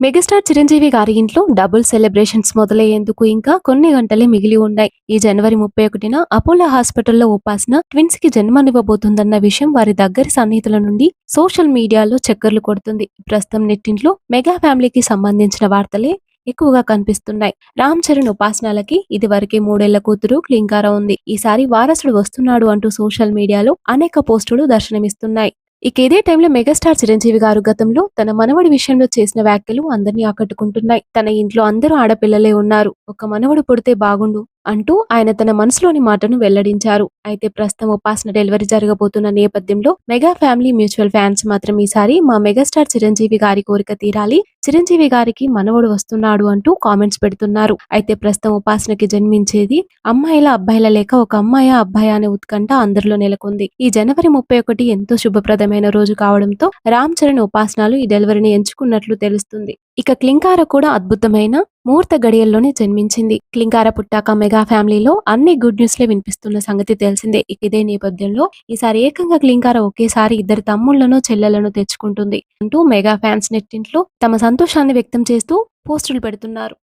Megastar Chiranjeevi గారి ఇంట్లో double celebrations మొదలయ్యేందుకు ఇంకా కొన్ని గంటలే మిగిలి ఉన్నాయి. ఈ జనవరి ముప్పై ఒకటిన అపోలో హాస్పిటల్లో ఉపాసన ట్విన్స్కి జన్మనివ్వబోతుందన్న విషయం వారి దగ్గరి సన్నిహితుల నుండి సోషల్ మీడియాలో చక్కర్లు కొడుతుంది. ప్రస్తుతం నెట్టింట్లో మెగా ఫ్యామిలీకి సంబంధించిన వార్తలే ఎక్కువగా కనిపిస్తున్నాయి. రామ్ చరణ్ ఉపాసనాలకి ఇది వరకే మూడేళ్ళ కూతురు క్లింకార ఉంది. ఈసారి వారసుడు వస్తున్నాడు అంటూ సోషల్ మీడియాలో అనేక పోస్టులు దర్శనమిస్తున్నాయి. ఇక ఇదే టైంలో మెగాస్టార్ చిరంజీవి గారు గతంలో తన మనవడి విషయంలో చేసిన వ్యాఖ్యలు అందరినీ ఆకట్టుకుంటున్నాయి. తన ఇంట్లో అందరూ ఆడపిల్లలే ఉన్నారు. ఒక మనవడు పుడితే బాగుండు. అంటూ ఆయన తన మనసులోని మాటను వెల్లడించారు. అయితే ప్రస్తుతం ఉపాసన డెలివరీ జరగబోతున్న నేపథ్యంలో మెగా ఫ్యామిలీ మ్యూచువల్ ఫ్యాన్స్ మాత్రం ఈసారి మా మెగాస్టార్ చిరంజీవి గారి కోరిక తీరాలి. చిరంజీవి గారికి మనవడు వస్తున్నాడు అంటూ కామెంట్స్ పెడుతున్నారు. అయితే ప్రస్తుతం ఉపాసనకి జన్మించేది అమ్మాయిల అబ్బాయిల లేక ఒక అమ్మాయి అబ్బాయి అనే ఉత్కంఠ అందరిలో నెలకొంది. ఈ జనవరి ముప్పై ఒకటి ఎంతో శుభప్రదమైన రోజు కావడంతో రామ్ చరణ్ ఉపాసనలు ఈ డెలివరీని ఎంచుకున్నట్లు తెలుస్తుంది. ఇక క్లింకార కూడా అద్భుతమైన ముహూర్త గడియల్లోనే జన్మించింది. క్లింకార పుట్టాక మెగా ఫ్యామిలీలో అన్ని గుడ్ న్యూస్లే వినిపిస్తున్న సంగతి తెలిసిందే. ఇక ఇదే నేపథ్యంలో ఈసారి ఏకంగా క్లింకార ఒకేసారి ఇద్దరు తమ్ముళ్ళను చెల్లెలను తెచ్చుకుంటుంది అంటూ మెగా ఫ్యాన్స్ నెట్టింట్లో తమ సంతోషాన్ని వ్యక్తం చేస్తూ పోస్టులు పెడుతున్నారు.